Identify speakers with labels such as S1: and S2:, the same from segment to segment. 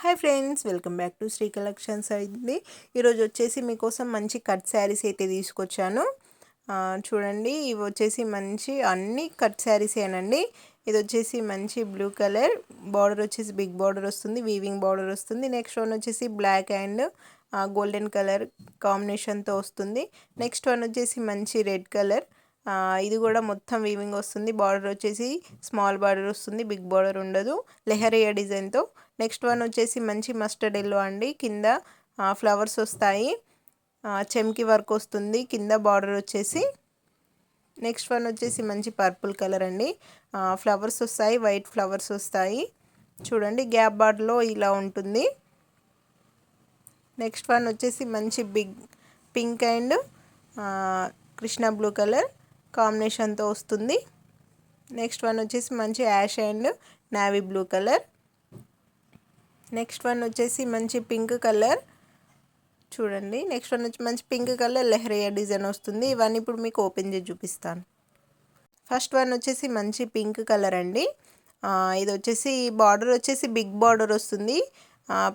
S1: Hi friends welcome back to Sri collections అయింది ఈరోజు వచ్చేసి మీకోసం మంచి కట్ శారీస్ అయితే తీసుకొచ్చాను. చూడండి ఇవి వచ్చేసి మంచి అన్ని కట్ శారీసేనండి ఇది వచ్చేసి మంచి బ్లూ కలర్ బార్డర్ వచ్చేసి బిగ్ బార్డర్ వస్తుంది వీవింగ్ బార్డర్ వస్తుంది. నెక్స్ట్ వన్ వచ్చేసి బ్లాక్ అండ్ గోల్డెన్ కలర్ కాంబినేషన్తో వస్తుంది. నెక్స్ట్ వన్ వచ్చేసి మంచి రెడ్ కలర్ ఇది కూడా మొత్తం వీవింగ్ వస్తుంది. బార్డర్ వచ్చేసి స్మాల్ బార్డర్ వస్తుంది బిగ్ బార్డర్ ఉండదు. లెహరియా డిజైన్తో నెక్స్ట్ వన్ వచ్చేసి మంచి మస్టర్డ్ ఎల్లో అండి. కింద ఫ్లవర్స్ వస్తాయి. చెమ్కి వర్క్ వస్తుంది. కింద బార్డర్ వచ్చేసి నెక్స్ట్ వన్ వచ్చేసి మంచి పర్పుల్ కలర్ అండి. ఫ్లవర్స్ వస్తాయి వైట్ ఫ్లవర్స్ వస్తాయి. చూడండి గ్యాప్ బార్డర్లో ఇలా ఉంటుంది. నెక్స్ట్ వన్ వచ్చేసి మంచి big pink and Krishna blue colour కాంబినేషన్తో వస్తుంది. నెక్స్ట్ వన్ వచ్చేసి మంచి ash and navy blue colour. Next one వచ్చేసి మంచి పింక్ కలర్. చూడండి నెక్స్ట్ వన్ వచ్చి మంచి పింక్ కలర్ లెహరియా డిజైన్ వస్తుంది. ఇవన్నీ ఇప్పుడు మీకు ఓపెన్ చేసి చూపిస్తాను. ఫస్ట్ వన్ వచ్చేసి మంచి పింక్ కలర్ అండి. ఇది వచ్చేసి బార్డర్ వచ్చేసి బిగ్ బార్డర్ వస్తుంది.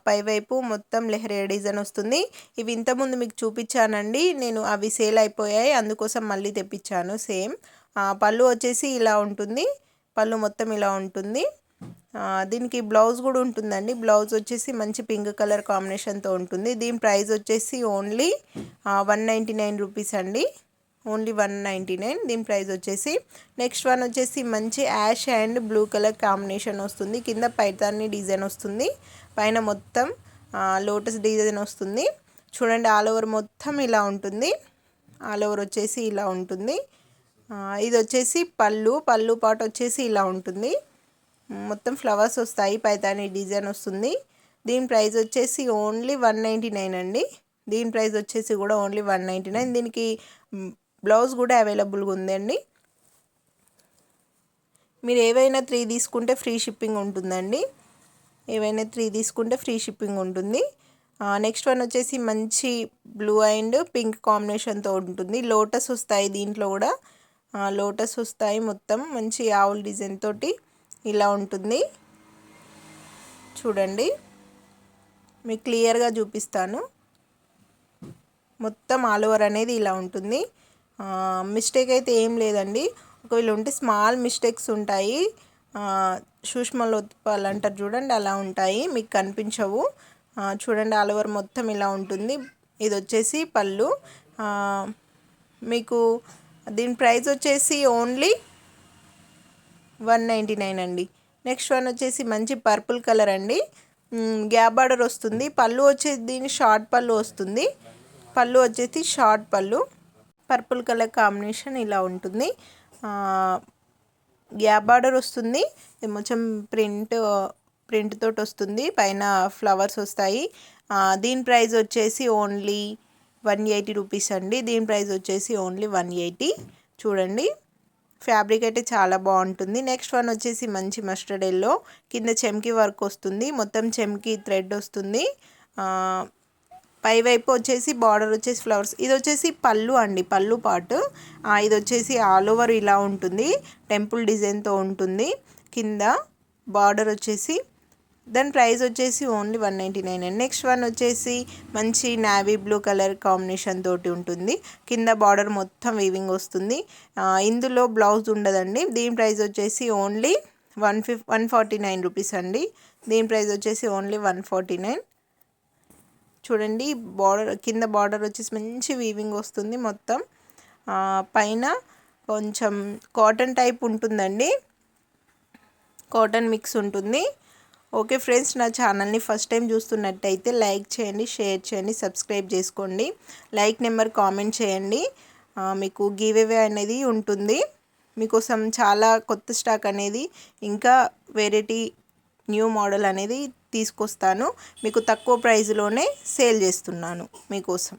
S1: పైవైపు మొత్తం లెహరియా డిజైన్ వస్తుంది. ఇవి ఇంతకుముందు మీకు చూపించానండి. నేను అవి సేల్ అయిపోయాయి. అందుకోసం మళ్ళీ తెప్పించాను. సేమ్. పళ్ళు వచ్చేసి ఇలా ఉంటుంది. పళ్ళు మొత్తం ఇలా ఉంటుంది. దీనికి బ్లౌజ్ కూడా ఉంటుందండి. బ్లౌజ్ వచ్చేసి మంచి పింక్ కలర్ కాంబినేషన్తో ఉంటుంది. దీని ప్రైస్ వచ్చేసి only one ninety nine rupees అండి. Only one ninety nine. దీని ప్రైస్ వచ్చేసి నెక్స్ట్ వన్ వచ్చేసి మంచి ash and blue colour combination వస్తుంది. కింద పైతాన్ని డిజైన్ వస్తుంది. పైన మొత్తం లోటస్ డిజైన్ వస్తుంది. చూడండి ఆల్ ఓవర్ మొత్తం ఇలా ఉంటుంది. ఆల్ ఓవర్ వచ్చేసి ఇలా ఉంటుంది. ఇది వచ్చేసి పళ్ళు పళ్ళు పాట వచ్చేసి ఇలా ఉంటుంది. మొత్తం ఫ్లవర్స్ వస్తాయి పైతాని డిజైన్ వస్తుంది. దీని ప్రైస్ వచ్చేసి ఓన్లీ వన్ నైంటీ నైన్ అండి. దీని ప్రైస్ వచ్చేసి కూడా ఓన్లీ వన్ నైంటీ నైన్. దీనికి బ్లౌజ్ కూడా అవైలబుల్గా ఉందండి. మీరు ఏవైనా త్రీ తీసుకుంటే ఫ్రీ షిప్పింగ్ ఉంటుందండి. ఏవైనా త్రీ తీసుకుంటే ఫ్రీ షిప్పింగ్ ఉంటుంది. నెక్స్ట్ వన్ వచ్చేసి మంచి బ్లూ అండ్ పింక్ కాంబినేషన్తో ఉంటుంది. లోటస్ వస్తాయి దీంట్లో కూడా. లోటస్ వస్తాయి మొత్తం. మంచి ఆవుల డిజైన్ తోటి ఇలా ఉంటుంది. చూడండి. మీకు క్లియర్గా చూపిస్తాను. మొత్తం ఆల్ ఓవర్ అనేది ఇలా ఉంటుంది. మిస్టేక్ అయితే ఏం లేదండి. ఒకవేళ ఉంటే స్మాల్ మిస్టేక్స్ ఉంటాయి. సూక్ష్మలోత్పాలు అంటారు చూడండి అలా ఉంటాయి. మీకు కనిపించవు. చూడండి ఆల్ ఓవర్ మొత్తం ఇలా ఉంటుంది. ఇది వచ్చేసి పళ్ళు. మీకు దీని ప్రైస్ వచ్చేసి ఓన్లీ వన్ నైంటీ నైన్ అండి. నెక్స్ట్ వన్ వచ్చేసి మంచి పర్పుల్ కలర్ అండి. గ్యాప్ బార్డర్ వస్తుంది. పళ్ళు వచ్చేసి దీని షార్ట్ పళ్ళు వస్తుంది. పళ్ళు వచ్చేసి షార్ట్ పళ్ళు. పర్పుల్ కలర్ కాంబినేషన్ ఇలా ఉంటుంది. గ్యాప్ బార్డర్ వస్తుంది. కొంచెం ప్రింట్ ప్రింట్ తోటి వస్తుంది. పైన ఫ్లవర్స్ వస్తాయి. దీని ప్రైస్ వచ్చేసి ఓన్లీ వన్ ఎయిటీ రూపీస్ అండి. దీని ప్రైస్ వచ్చేసి ఓన్లీ వన్ ఎయిటీ. చూడండి. ఫ్యాబ్రిక్ అయితే చాలా బాగుంటుంది. నెక్స్ట్ వన్ వచ్చేసి మంచి మస్టర్డ్ ఎల్లో. కింద చెమ్కి వర్క్ వస్తుంది. మొత్తం చెమ్కి థ్రెడ్ వస్తుంది. పైవైపు వచ్చేసి బార్డర్ వచ్చేసి ఫ్లవర్స్ ఇది వచ్చేసి పళ్ళు అండి పళ్ళు పాటు ఇది వచ్చేసి ఆల్ ఓవర్ ఇలా ఉంటుంది. టెంపుల్ డిజైన్తో ఉంటుంది. కింద బార్డర్ వచ్చేసి దాని ప్రైస్ వచ్చేసి only one ninety nine and next one వచ్చేసి మంచి నావీ బ్లూ కలర్ కాంబినేషన్ తోటి ఉంటుంది. కింద బార్డర్ మొత్తం వీవింగ్ వస్తుంది. ఇందులో బ్లౌజ్ ఉండదండి. దీని ప్రైస్ వచ్చేసి only one fif one forty nine rupees అండి. దీని ప్రైస్ వచ్చేసి ఓన్లీ వన్ ఫార్టీ నైన్ చూడండి బార్డర్ కింద బార్డర్ వచ్చేసి మంచి వీవింగ్ వస్తుంది మొత్తం. పైన కొంచెం కాటన్ టైప్ ఉంటుందండి. కాటన్ మిక్స్ ఉంటుంది. ఓకే ఫ్రెండ్స్ నా ఛానల్ని ఫస్ట్ టైం చూస్తున్నట్టయితే లైక్ చేయండి షేర్ చేయండి సబ్స్క్రైబ్ చేసుకోండి. లైక్ నెంబర్ కామెంట్ చేయండి. మీకు గివ్ అనేది ఉంటుంది. మీకోసం చాలా కొత్త స్టాక్ అనేది ఇంకా వెరైటీ న్యూ మోడల్ అనేది తీసుకొస్తాను. మీకు తక్కువ ప్రైస్లోనే సేల్ చేస్తున్నాను మీకోసం.